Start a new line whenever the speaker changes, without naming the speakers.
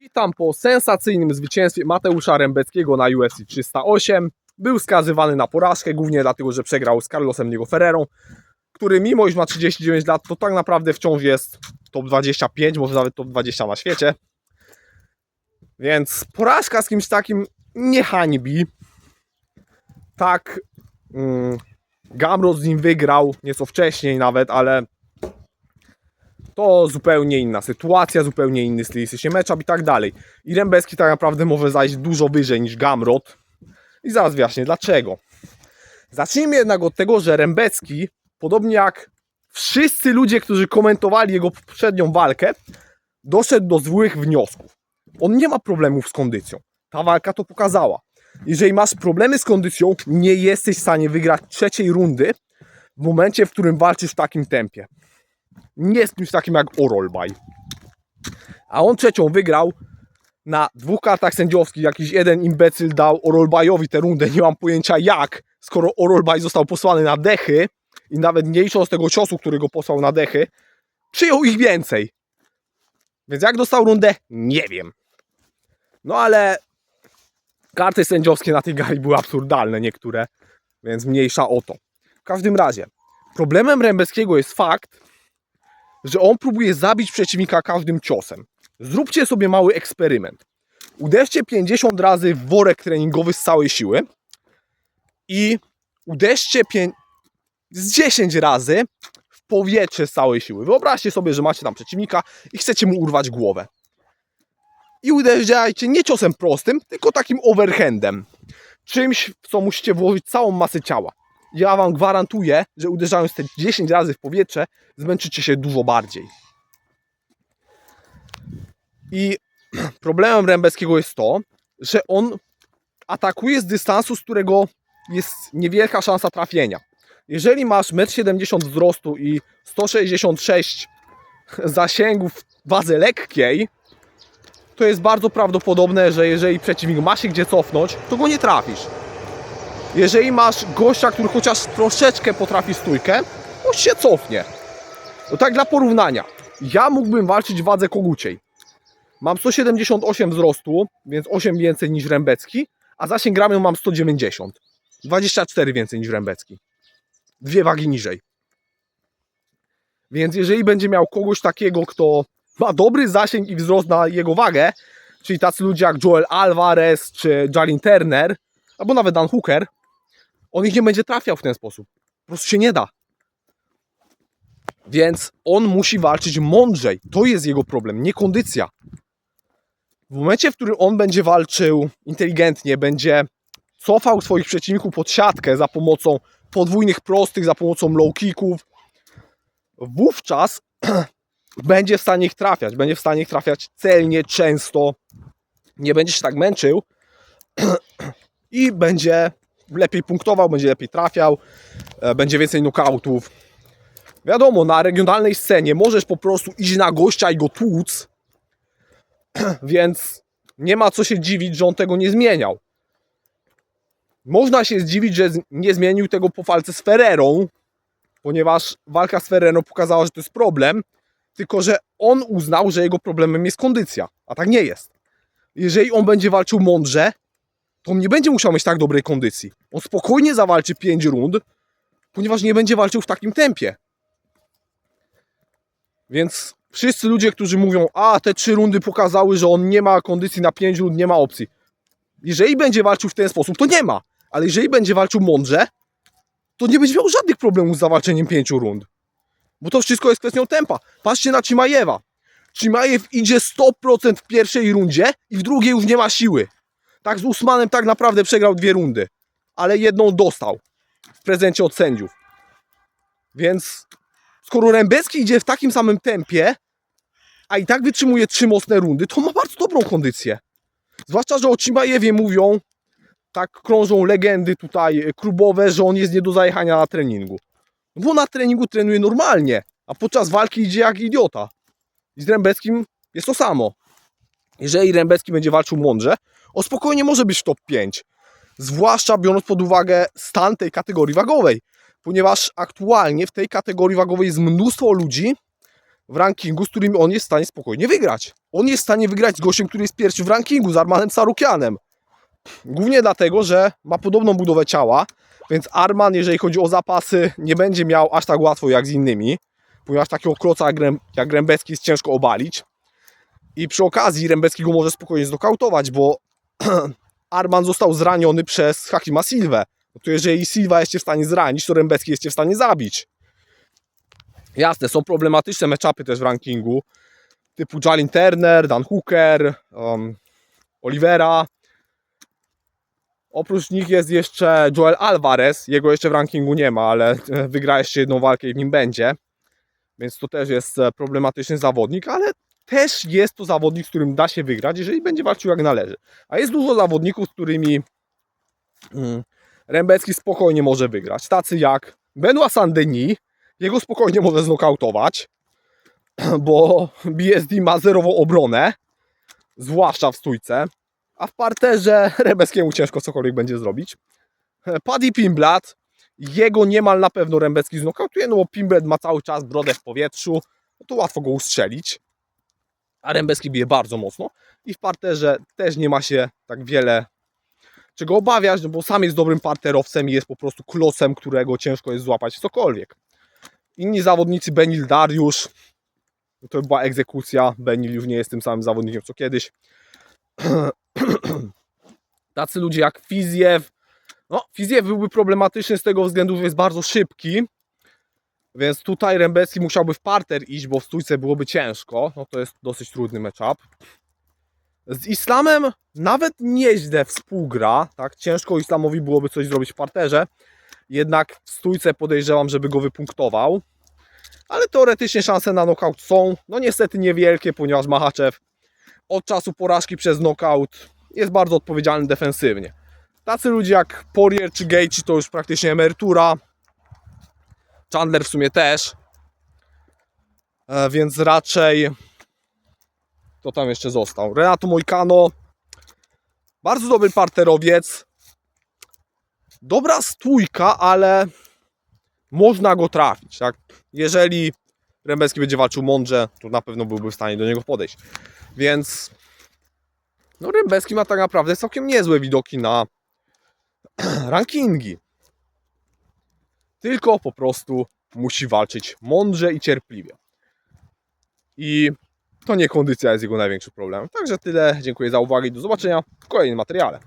Witam po sensacyjnym zwycięstwie Mateusza Rembeckiego na UFC 308. Był skazywany na porażkę, głównie dlatego, że przegrał z Carlosem Diego Ferrerą, który mimo iż ma 39 lat, to tak naprawdę wciąż jest top 25, może nawet top 20 na świecie. Więc porażka z kimś takim nie hańbi. Tak, mm, Gamrot z nim wygrał nieco wcześniej nawet, ale to zupełnie inna sytuacja, zupełnie inny stylistycznie matchup i tak dalej. I Rembecki tak naprawdę może zajść dużo wyżej niż Gamrot. I zaraz wyjaśnię dlaczego. Zacznijmy jednak od tego, że Rembecki, podobnie jak wszyscy ludzie, którzy komentowali jego poprzednią walkę, doszedł do złych wniosków. On nie ma problemów z kondycją. Ta walka to pokazała. Jeżeli masz problemy z kondycją, nie jesteś w stanie wygrać trzeciej rundy w momencie, w którym walczysz w takim tempie nie jest kimś takim jak Orolbaj. A on trzecią wygrał na dwóch kartach sędziowskich. Jakiś jeden imbecyl dał Orolbajowi tę rundę. Nie mam pojęcia jak, skoro Orolbaj został posłany na dechy i nawet nie licząc tego ciosu, który go posłał na dechy, przyjął ich więcej. Więc jak dostał rundę? Nie wiem. No ale karty sędziowskie na tej gali były absurdalne niektóre, więc mniejsza o to. W każdym razie, problemem Rembeckiego jest fakt, że on próbuje zabić przeciwnika każdym ciosem. Zróbcie sobie mały eksperyment. Uderzcie 50 razy w worek treningowy z całej siły i uderzcie z 10 razy w powietrze z całej siły. Wyobraźcie sobie, że macie tam przeciwnika i chcecie mu urwać głowę. I uderzajcie nie ciosem prostym, tylko takim overhandem. Czymś, w co musicie włożyć całą masę ciała ja wam gwarantuję, że uderzając te 10 razy w powietrze, zmęczycie się dużo bardziej. I problemem Rembeckiego jest to, że on atakuje z dystansu, z którego jest niewielka szansa trafienia. Jeżeli masz 1,70 m wzrostu i 166 zasięgów w wadze lekkiej, to jest bardzo prawdopodobne, że jeżeli przeciwnik ma się gdzie cofnąć, to go nie trafisz. Jeżeli masz gościa, który chociaż troszeczkę potrafi stójkę, to się cofnie. No tak dla porównania. Ja mógłbym walczyć w wadze koguciej. Mam 178 wzrostu, więc 8 więcej niż Rembecki, a zasięg ramion mam 190. 24 więcej niż Rembecki. Dwie wagi niżej. Więc jeżeli będzie miał kogoś takiego, kto ma dobry zasięg i wzrost na jego wagę, czyli tacy ludzie jak Joel Alvarez czy Jalin Turner, albo nawet Dan Hooker, on ich nie będzie trafiał w ten sposób. Po prostu się nie da. Więc on musi walczyć mądrzej. To jest jego problem, nie kondycja. W momencie, w którym on będzie walczył inteligentnie, będzie cofał swoich przeciwników pod siatkę za pomocą podwójnych prostych, za pomocą low kicków, wówczas będzie w stanie ich trafiać. Będzie w stanie ich trafiać celnie, często. Nie będzie się tak męczył i będzie lepiej punktował, będzie lepiej trafiał, e, będzie więcej knockdownów. Wiadomo, na regionalnej scenie możesz po prostu iść na gościa i go tłuc, więc nie ma co się dziwić, że on tego nie zmieniał. Można się zdziwić, że nie zmienił tego po walce z Ferrerą, ponieważ walka z Ferrerą pokazała, że to jest problem, tylko że on uznał, że jego problemem jest kondycja, a tak nie jest. Jeżeli on będzie walczył mądrze, on nie będzie musiał mieć tak dobrej kondycji. On spokojnie zawalczy 5 rund, ponieważ nie będzie walczył w takim tempie. Więc wszyscy ludzie, którzy mówią, a te 3 rundy pokazały, że on nie ma kondycji na 5 rund, nie ma opcji. Jeżeli będzie walczył w ten sposób, to nie ma. Ale jeżeli będzie walczył mądrze, to nie będzie miał żadnych problemów z zawalczeniem 5 rund. Bo to wszystko jest kwestią tempa. Patrzcie na Chimajewa. Chimajew idzie 100% w pierwszej rundzie i w drugiej już nie ma siły. Tak z Usmanem tak naprawdę przegrał dwie rundy, ale jedną dostał w prezencie od sędziów. Więc skoro Rembecki idzie w takim samym tempie, a i tak wytrzymuje trzy mocne rundy, to ma bardzo dobrą kondycję. Zwłaszcza, że o Chimajewie mówią, tak krążą legendy tutaj klubowe, że on jest nie do zajechania na treningu. Bo na treningu trenuje normalnie, a podczas walki idzie jak idiota. I z Rembeckim jest to samo. Jeżeli Rembecki będzie walczył mądrze, o spokojnie może być w top 5. Zwłaszcza biorąc pod uwagę stan tej kategorii wagowej. Ponieważ aktualnie w tej kategorii wagowej jest mnóstwo ludzi, w rankingu, z którymi on jest w stanie spokojnie wygrać. On jest w stanie wygrać z gościem, który jest pierwszy w rankingu, z Armanem Sarukianem. Głównie dlatego, że ma podobną budowę ciała, więc Arman, jeżeli chodzi o zapasy, nie będzie miał aż tak łatwo jak z innymi, ponieważ takiego kloca jak, Rembecki jest ciężko obalić. I przy okazji Rembecki go może spokojnie znokautować, bo Arman został zraniony przez Hakima Silwę. No to jeżeli Silva jest w stanie zranić, to Rembecki jest w stanie zabić. Jasne, są problematyczne meczapy też w rankingu, typu Jalin Turner, Dan Hooker, um, Olivera. Oprócz nich jest jeszcze Joel Alvarez, jego jeszcze w rankingu nie ma, ale e, wygra jeszcze jedną walkę i w nim będzie. Więc to też jest e, problematyczny zawodnik, ale też jest to zawodnik, z którym da się wygrać, jeżeli będzie walczył jak należy. A jest dużo zawodników, z którymi mm, Rembecki spokojnie może wygrać. Tacy jak Benoit Saint-Denis, jego spokojnie może znokautować, bo BSD ma zerową obronę, zwłaszcza w stójce, a w parterze Rembeckiemu ciężko cokolwiek będzie zrobić. Paddy Pimblat, jego niemal na pewno Rembecki znokautuje, no bo Pimblet ma cały czas brodę w powietrzu, no to łatwo go ustrzelić. A Rembecki bije bardzo mocno i w parterze też nie ma się tak wiele czego obawiać, no bo sam jest dobrym parterowcem i jest po prostu klocem, którego ciężko jest złapać cokolwiek. Inni zawodnicy, Benil Dariusz, to była egzekucja, Benil już nie jest tym samym zawodnikiem co kiedyś. Tacy ludzie jak Fizjew, no Fizjew byłby problematyczny z tego względu, że jest bardzo szybki, więc tutaj Rembecki musiałby w parter iść, bo w stójce byłoby ciężko, no to jest dosyć trudny matchup. Z Islamem nawet nieźle współgra, tak? Ciężko Islamowi byłoby coś zrobić w parterze, jednak w stójce podejrzewam, żeby go wypunktował. Ale teoretycznie szanse na knockout są, no niestety niewielkie, ponieważ Mahaczew od czasu porażki przez knockout jest bardzo odpowiedzialny defensywnie. Tacy ludzie jak Poirier czy Gaethje to już praktycznie emerytura. Chandler w sumie też. E, więc raczej to tam jeszcze został. Renato Moicano bardzo dobry parterowiec. Dobra stójka, ale można go trafić. Tak? Jeżeli Rembecki będzie walczył mądrze, to na pewno byłby w stanie do niego podejść. Więc no Rembecki ma tak naprawdę całkiem niezłe widoki na rankingi. Tylko po prostu musi walczyć mądrze i cierpliwie. I to nie kondycja jest jego największym problemem. Także tyle. Dziękuję za uwagę i do zobaczenia w kolejnym materiale.